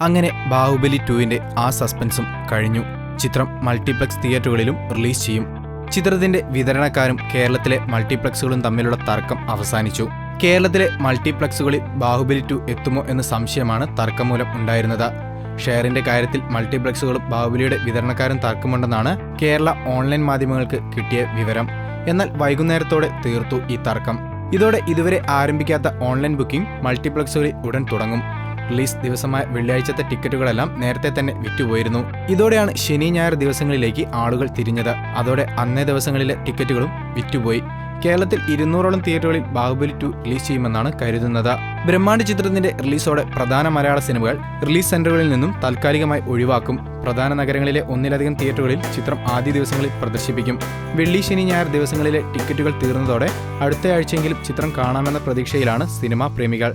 അങ്ങനെ ബാഹുബലി ടുവിന്റെ ആ സസ്പെൻസും കഴിഞ്ഞു. ചിത്രം മൾട്ടിപ്ലക്സ് തിയേറ്ററുകളിലും റിലീസ് ചെയ്യും. ചിത്രത്തിന്റെ വിതരണക്കാരും കേരളത്തിലെ മൾട്ടിപ്ലക്സുകളും തമ്മിലുള്ള തർക്കം അവസാനിച്ചു. കേരളത്തിലെ മൾട്ടിപ്ലക്സുകളിൽ ബാഹുബലി ടു എത്തുമോ എന്ന സംശയമാണ് തർക്കം മൂലം ഉണ്ടായിരുന്നത്. ഷെയറിന്റെ കാര്യത്തിൽ മൾട്ടിപ്ലക്സുകളും ബാഹുബലിയുടെ വിതരണക്കാരും തർക്കമുണ്ടെന്നാണ് കേരള ഓൺലൈൻ മാധ്യമങ്ങൾക്ക് കിട്ടിയ വിവരം. എന്നാൽ വൈകുന്നേരത്തോടെ തീർത്തു ഈ തർക്കം. ഇതോടെ ഇതുവരെ ആരംഭിക്കാത്ത ഓൺലൈൻ ബുക്കിംഗ് മൾട്ടിപ്ലക്സുകളിൽ ഉടൻ തുടങ്ങും. റിലീസ് ദിവസമായ വെള്ളിയാഴ്ചത്തെ ടിക്കറ്റുകളെല്ലാം നേരത്തെ തന്നെ വിറ്റുപോയിരുന്നു. ഇതോടെയാണ് ശനി ഞായർ ദിവസങ്ങളിലേക്ക് ആളുകൾ തിരിഞ്ഞത്. അതോടെ അന്നേ ദിവസങ്ങളിലെ ടിക്കറ്റുകളും വിറ്റുപോയി. കേരളത്തിൽ ഇരുന്നൂറോളം തിയേറ്ററുകളിൽ ബാഹുബലി ടു റിലീസ് ചെയ്യുമെന്നാണ് കരുതുന്നത്. ബ്രഹ്മാണ്ഡ ചിത്രത്തിന്റെ റിലീസോടെ പ്രധാന മലയാള സിനിമകൾ റിലീസ് സെന്ററുകളിൽ നിന്നും താൽക്കാലികമായി ഒഴിവാക്കും. പ്രധാന നഗരങ്ങളിലെ ഒന്നിലധികം തിയേറ്ററുകളിൽ ചിത്രം ആദ്യ ദിവസങ്ങളിൽ പ്രദർശിപ്പിക്കും. വെള്ളി ശനി ഞായർ ദിവസങ്ങളിലെ ടിക്കറ്റുകൾ തീർന്നതോടെ അടുത്ത ആഴ്ചയെങ്കിലും ചിത്രം കാണാമെന്ന പ്രതീക്ഷയിലാണ് സിനിമാ പ്രേമികൾ.